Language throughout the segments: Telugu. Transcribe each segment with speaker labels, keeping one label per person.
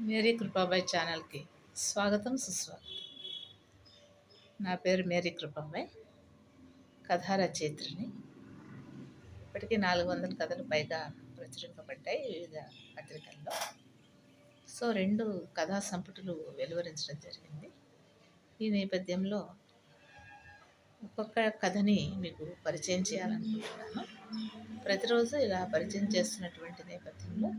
Speaker 1: మేరీ కృపాబాయ్ ఛానల్కి స్వాగతం సుస్వాగతం. నా పేరు మేరీ కృపాబాయ్ కథా రచయిత్రిని ఇప్పటికీ నాలుగు వందల కథలు పైగా ప్రచురింపబడ్డాయి వివిధ పత్రికల్లో. సో రెండు కథా సంపుటులు వెలువరించడం జరిగింది. ఈ నేపథ్యంలో ఒక్కొక్క కథని మీకు పరిచయం చేయాలనుకుంటున్నాను. ప్రతిరోజు ఇలా పరిచయం చేస్తున్నటువంటి నేపథ్యంలో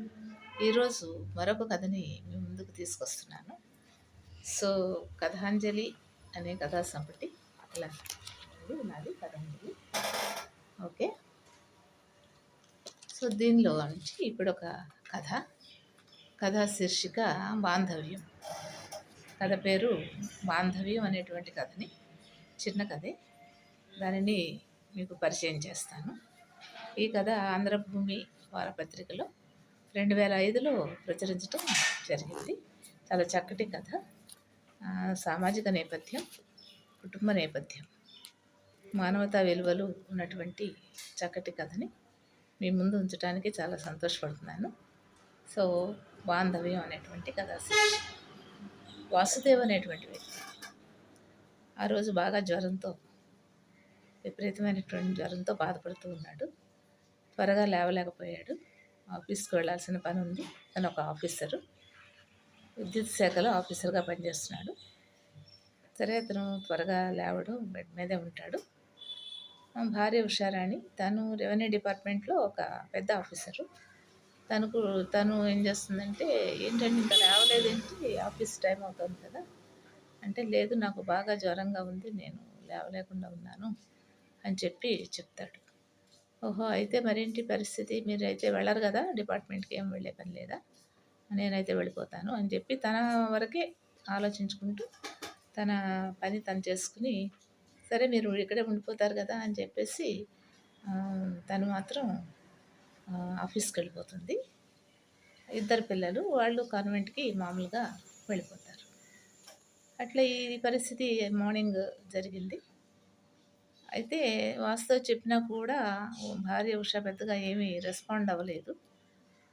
Speaker 1: ఈరోజు మరొక కథని మీ ముందుకు తీసుకొస్తున్నాను. సో కథాంజలి అనే కథా సంపటి ఇలా నాది కథాంజలి. ఓకే. సో దీనిలో నుంచి ఇప్పుడు ఒక కథ. కథా శీర్షిక బాంధవ్యం. కథ పేరు బాంధవ్యం అనేటువంటి కథని. చిన్న కథే. దానిని మీకు పరిచయం చేస్తాను. ఈ కథ ఆంధ్రభూమి వారపత్రికలో రెండు వేల ఐదులో ప్రచురించడం జరిగింది. చాలా చక్కటి కథ. సామాజిక నేపథ్యం కుటుంబ నేపథ్యం మానవతా విలువలు ఉన్నటువంటి చక్కటి కథని మీ ముందు ఉంచడానికి చాలా సంతోషపడుతున్నాను. సో బాంధవ్యం అనేటువంటి కథ వాసుదేవ్ అనేటువంటి వ్యక్తి. ఆ రోజు బాగా జ్వరంతో విపరీతమైనటువంటి జ్వరంతో బాధపడుతూ ఉన్నాడు. త్వరగా లేవలేకపోయాడు. ఆఫీస్కి వెళ్ళాల్సిన పని ఉంది తను ఒక ఆఫీసరు. విద్యుత్ శాఖలో ఆఫీసర్గా పనిచేస్తున్నాడు. సరే అతను త్వరగా లేవడం బెడ్ మీదే ఉంటాడు. భార్య ఉషారాణి తను రెవెన్యూ డిపార్ట్మెంట్లో ఒక పెద్ద ఆఫీసరు. తనకు తను ఏం చేస్తుందంటే ఏంటంటే ఇంకా లేవలేదేంటి? ఆఫీస్ టైం అవుతుంది కదా. అంటే లేదు నాకు బాగా జ్వరంగా ఉంది నేను లేవలేకుండా ఉన్నాను అని చెప్పి చెప్తాడు. ఓహో అయితే మరేంటి పరిస్థితి? మీరు అయితే వెళ్ళరు కదా? డిపార్ట్మెంట్కి ఏం వెళ్ళే పని లేదా? నేనైతే వెళ్ళిపోతాను అని చెప్పి తన వరకే ఆలోచించుకుంటూ తన పని తను చేసుకుని సరే మీరు ఇక్కడే ఉండిపోతారు కదా అని చెప్పేసి తను మాత్రం ఆఫీస్కి వెళ్ళిపోతుంది. ఇద్దరు పిల్లలు వాళ్ళు కాన్వెంట్కి మామూలుగా వెళ్ళిపోతారు. అట్లా ఈ పరిస్థితి మార్నింగ్ జరిగింది. అయితే వాసుదేవ్ చెప్పినా కూడా భార్య ఉష పెద్దగా ఏమీ రెస్పాండ్ అవ్వలేదు.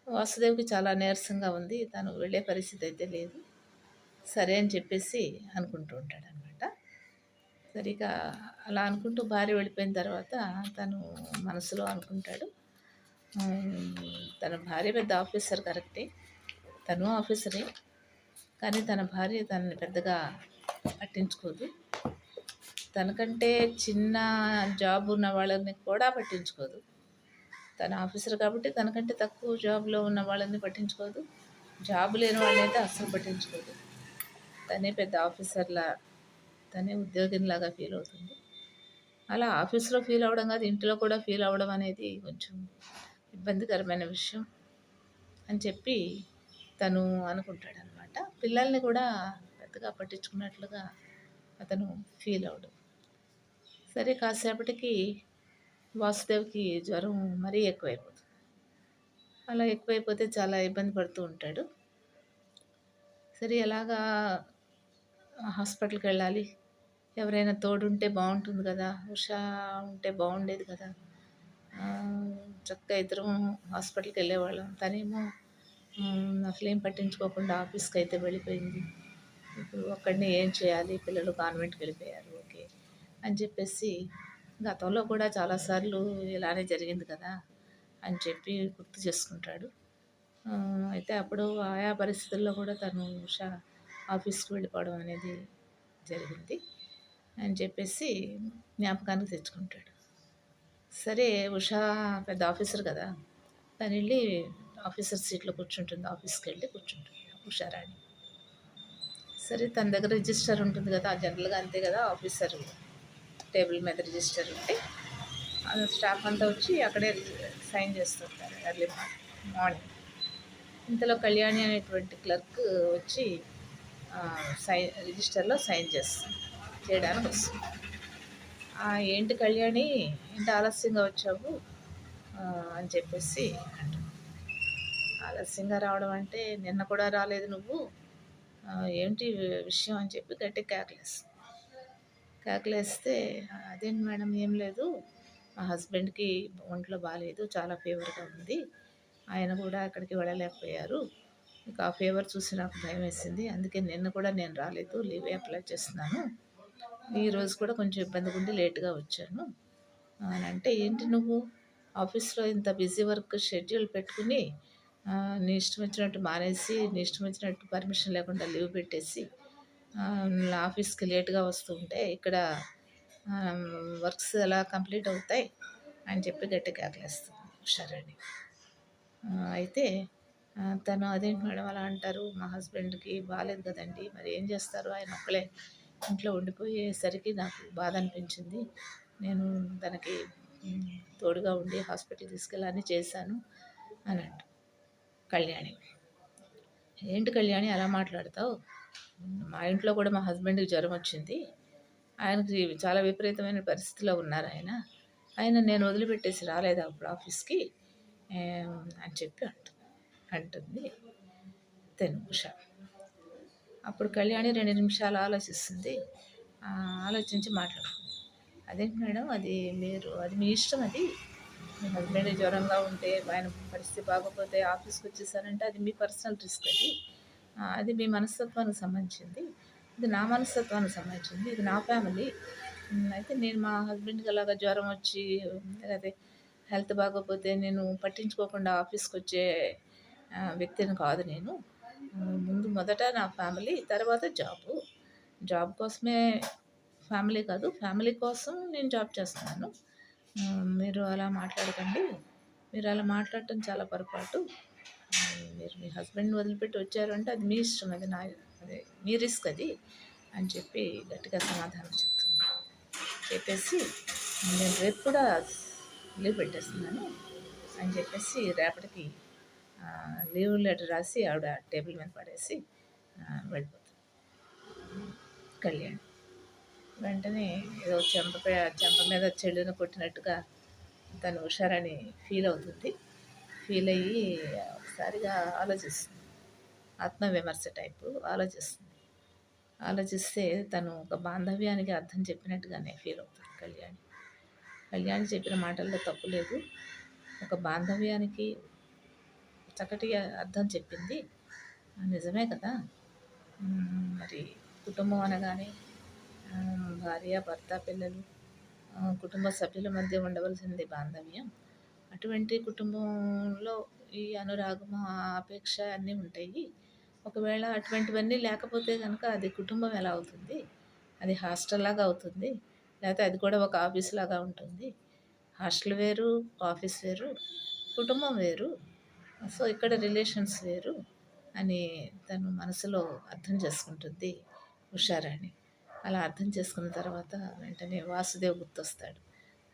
Speaker 1: వాసుదేవ్కి చాలా నీరసంగా ఉంది. తను వెళ్ళే పరిస్థితి అయితే లేదు. సరే అని చెప్పేసి అనుకుంటూ ఉంటాడు అనమాట సరిగా అలా అనుకుంటూ భార్య వెళ్ళిపోయిన తర్వాత తను మనసులో అనుకుంటాడు. తన భార్య పెద్ద ఆఫీసర్ కరెక్టే. తను ఆఫీసరే. కానీ తన భార్య తనని పెద్దగా పట్టించుకోదు. తనకంటే చిన్న జాబ్ ఉన్న వాళ్ళని కూడా పట్టించుకోదు. తన ఆఫీసర్ కాబట్టి తనకంటే తక్కువ జాబ్లో ఉన్న వాళ్ళని పట్టించుకోదు. జాబ్ లేని వాళ్ళైతే అస్సలు పట్టించుకోదు. తనే పెద్ద ఆఫీసర్లా తనే ఉద్యోగినిలాగా ఫీల్ అవుతుంది. అలా ఆఫీస్లో ఫీల్ అవ్వడం కాదు ఇంట్లో కూడా ఫీల్ అవ్వడం అనేది కొంచెం ఇబ్బందికరమైన విషయం అని చెప్పి తను అనుకుంటాడనమాట. పిల్లల్ని కూడా పెద్దగా పట్టించుకున్నట్లుగా అతను ఫీల్ అవడం. సరే కాసేపటికి వాసుదేవ్కి జ్వరం మరీ ఎక్కువైపోతుంది. అలా ఎక్కువైపోతే చాలా ఇబ్బంది పడుతూ ఉంటాడు. సరే ఎలాగా హాస్పిటల్కి వెళ్ళాలి? ఎవరైనా తోడుంటే బాగుంటుంది కదా ఉష ఉంటే బాగుండేది కదా. చక్కగా ఇద్దరం హాస్పిటల్కి వెళ్ళేవాళ్ళం. తనేమో అసలేం పట్టించుకోకుండా ఆఫీస్కి అయితే వెళ్ళిపోయింది. ఇప్పుడు ఒక్కడిని ఏం చేయాలి? పిల్లలు కాన్వెంట్కి వెళ్ళిపోయారు. అని చెప్పేసి గతంలో కూడా చాలాసార్లు ఇలానే జరిగింది కదా అని చెప్పి గుర్తు చేసుకుంటాడు. అయితే అప్పుడు ఆయా పరిస్థితుల్లో కూడా తను ఉషా ఆఫీస్కి వెళ్ళిపోవడం అనేది జరిగింది అని చెప్పేసి జ్ఞాపకానికి తెచ్చుకుంటాడు. సరే ఉషా పెద్ద ఆఫీసర్ కదా తను వెళ్ళి ఆఫీసర్ సీట్లో కూర్చుంటుంది ఆఫీస్కి వెళ్ళి కూర్చుంటుంది ఉషారాణి సరే తన దగ్గర రిజిస్టర్ ఉంటుంది కదా జనరల్గా అంతే కదా ఆఫీసర్. టేబుల్ మీద రిజిస్టర్ ఉంటే స్టాఫ్ అంతా వచ్చి అక్కడే సైన్ చేస్తుంటారు ఎర్లీ మార్నింగ్ ఇంతలో కళ్యాణి అనేటువంటి క్లర్క్ వచ్చి సైన్ రిజిస్టర్లో సైన్ చేస్తుంది చేయడానికి వస్తుంది. ఏంటి కళ్యాణి ఏంటి ఆలస్యంగా వచ్చావు? అని చెప్పేసి ఆలస్యంగా రావడం అంటే నిన్న కూడా రాలేదు నువ్వు? ఏంటి విషయం అని చెప్పి గట్టి కేకలేస్తుంది కేకలేస్తే అదేంటి మేడం ఏం లేదు. మా హస్బెండ్కి ఒంట్లో బాగాలేదు చాలా ఫీవర్గా ఉంది. ఆయన కూడా అక్కడికి వెళ్ళలేకపోయారు. ఇక ఆ ఫీవర్ చూసి నాకు భయం వేసింది. అందుకే నిన్న కూడా నేను రాలేదు లీవ్ అప్లై చేస్తున్నాను. ఈరోజు కూడా కొంచెం ఇబ్బందిగా ఉండి లేట్గా వచ్చాను. అని అంటే ఏంటి నువ్వు? ఆఫీస్లో ఇంత బిజీ వర్క్ షెడ్యూల్ పెట్టుకుని నీ ఇష్టం వచ్చినట్టు మానేసి నీ ఇష్టం వచ్చినట్టు పర్మిషన్ లేకుండా లీవ్ పెట్టేసి ఆఫీస్కి లేట్గా వస్తూ ఉంటే ఇక్కడ వర్క్స్ ఎలా కంప్లీట్ అవుతాయి అని చెప్పి గట్టి కేకలేస్తుంది హుషారని అయితే తను అదేంటి మేడం అలా అంటారు మా హస్బెండ్కి బాగాలేదు కదండి మరి ఏం చేస్తారు? ఆయన ఒక్కలే ఇంట్లో ఉండిపోయేసరికి నాకు బాధ అనిపించింది. నేను తనకి తోడుగా ఉండి హాస్పిటల్ తీసుకెళ్ళాలని చేశాను అని అంట కళ్యాణి. ఏంటి కళ్యాణి అలా మాట్లాడతావు? మా ఇంట్లో కూడా మా హస్బెండ్కి జ్వరం వచ్చింది. ఆయనకి చాలా విపరీతమైన పరిస్థితిలో ఉన్నారు ఆయన. ఆయన నేను వదిలిపెట్టేసి రాలేదు అప్పుడు ఆఫీస్కి. అని చెప్పి అంటుంది అంటుంది తెను ఉష అప్పుడు కళ్యాణి రెండు నిమిషాలు ఆలోచిస్తుంది. ఆలోచించి మాట్లాడుతుంది. అదేంటి మేడం? అది మీరు అది మీ ఇష్టం అది? మీ హస్బెండ్ జ్వరంగా ఉంటే ఆయన పరిస్థితి బాగోపోతే ఆఫీస్కి వచ్చేసారంటే అది మీ పర్సనల్ రిస్క్ అది. అది మీ మనస్తత్వానికి సంబంధించింది. ఇది నా మనస్తత్వానికి సంబంధించింది. ఇది నా ఫ్యామిలీ అయితే నేను మా హస్బెండ్కి అలాగా జ్వరం వచ్చి అదే హెల్త్ బాగోపోతే నేను పట్టించుకోకుండా ఆఫీస్కి వచ్చే వ్యక్తిని కాదు నేను. ముందు మొదట నా ఫ్యామిలీ తర్వాత జాబ్ జాబ్ కోసమే ఫ్యామిలీ కాదు ఫ్యామిలీ కోసం నేను జాబ్ చేస్తున్నాను. మీరు అలా మాట్లాడకండి. మీరు అలా మాట్లాడటం చాలా పొరపాటు. మీరు మీ హస్బెండ్ వదిలిపెట్టి వచ్చారు అంటే అది మీ ఇష్టం అది నా అదే మీ రిస్క్ అది అని చెప్పి గట్టిగా సమాధానం చెప్తుంది చెప్పేసి నేను రేపు కూడా లీవ్ పెట్టేస్తున్నాను అని చెప్పేసి రేపటికి లీవ్ లెటర్ రాసి ఆవిడ టేబుల్ మీద పడేసి వెళ్ళిపోతుంది. కళ్యాణ్ వెంటనే ఏదో చెంప చెంప మీద చెడును కొట్టినట్టుగా తను హుషారని ఫీల్ అవుతుంది. ఫీల్ అయ్యి ఒక్కసారిగా ఆలోచిస్తుంది. ఆత్మవిమర్శ టైపు ఆలోచిస్తుంది. ఆలోచిస్తే తను ఒక బాంధవ్యానికి అర్థం చెప్పినట్టుగానే ఫీల్ అవుతుంది కళ్యాణి. కళ్యాణి చెప్పిన మాటల్లో తప్పు లేదు. ఒక బాంధవ్యానికి చక్కటి అర్థం చెప్పింది. నిజమే కదా? మరి కుటుంబం అనగానే భార్య భర్త పిల్లలు కుటుంబ సభ్యుల మధ్య ఉండవలసింది బాంధవ్యం. అటువంటి కుటుంబంలో ఈ అనురాగం ఆపేక్ష అన్నీ ఉంటాయి. ఒకవేళ అటువంటివన్నీ లేకపోతే కనుక అది కుటుంబం ఎలా అవుతుంది? అది హాస్టల్ లాగా అవుతుంది. లేకపోతే అది కూడా ఒక ఆఫీస్ లాగా ఉంటుంది. హాస్టల్ వేరు ఆఫీస్ వేరు కుటుంబం వేరు. సో ఇక్కడ రిలేషన్స్ వేరు అని తను మనసులో అర్థం చేసుకుంటుంది హుషారాణి అలా అర్థం చేసుకున్న తర్వాత వెంటనే వాసుదేవ్ గుర్తొస్తాడు.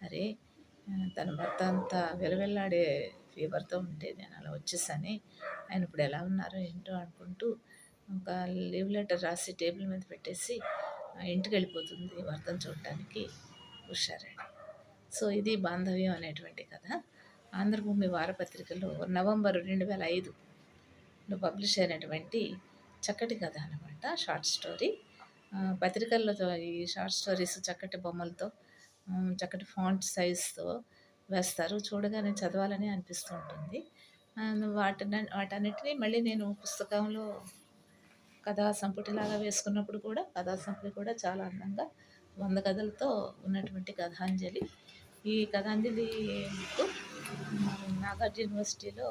Speaker 1: అరే తన భర్త అంతా వెలవెల్లాడే ఫీవర్తో ఉంటే నేను అలా వచ్చేసాను. ఆయన ఇప్పుడు ఎలా ఉన్నారో ఏంటో అనుకుంటూ ఒక లీవ్ లెటర్ రాసి టేబుల్ మీద పెట్టేసి ఇంటికి వెళ్ళిపోతుంది వర్తం చూడటానికి హుషారాణి సో ఇది బాంధవ్యం అనేటువంటి కథ. ఆంధ్రభూమి వారపత్రికలో నవంబర్ రెండు వేల ఐదులో పబ్లిష్ అయినటువంటి చక్కటి కథ అనమాట షార్ట్ స్టోరీ. పత్రికల్లో ఈ షార్ట్ స్టోరీస్ చక్కటి బొమ్మలతో చక్కటి ఫాంట్ సైజ్తో వేస్తారు. చూడగానే చదవాలని అనిపిస్తూ ఉంటుంది. వాటిని వాటన్నిటిని మళ్ళీ నేను పుస్తకంలో కథా సంపుటిలాగా వేసుకున్నప్పుడు కూడా కథా సంపుటి కూడా చాలా అందంగా వంద కథలతో ఉన్నటువంటి కథాంజలి. ఈ కథాంజలి నాగార్జున యూనివర్సిటీలో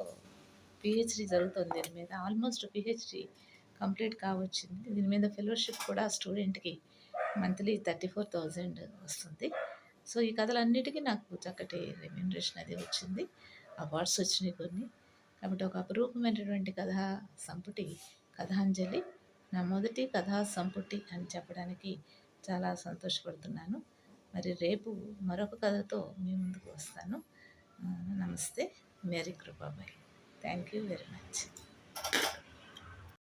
Speaker 1: పిహెచ్డి జరుగుతుంది. దీని మీద ఆల్మోస్ట్ పిహెచ్డి కంప్లీట్ కావచ్చింది. దీని మీద ఫెలోషిప్ కూడా స్టూడెంట్కి మంత్లీ థర్టీ ఫోర్ థౌజండ్ వస్తుంది. సో ఈ కథలన్నిటికీ నాకు చక్కటి రెమ్యూనరేషన్ అది వచ్చింది. అవార్డ్స్ వచ్చినాయి కొన్ని. కాబట్టి ఒక అపురూపమైనటువంటి కథా సంపుటి కథాంజలి. నా మొదటి కథా సంపుటి అని చెప్పడానికి చాలా సంతోషపడుతున్నాను. మరి రేపు మరొక కథతో మీ ముందుకు వస్తాను. నమస్తే. Mary Kripabai. Thank you very much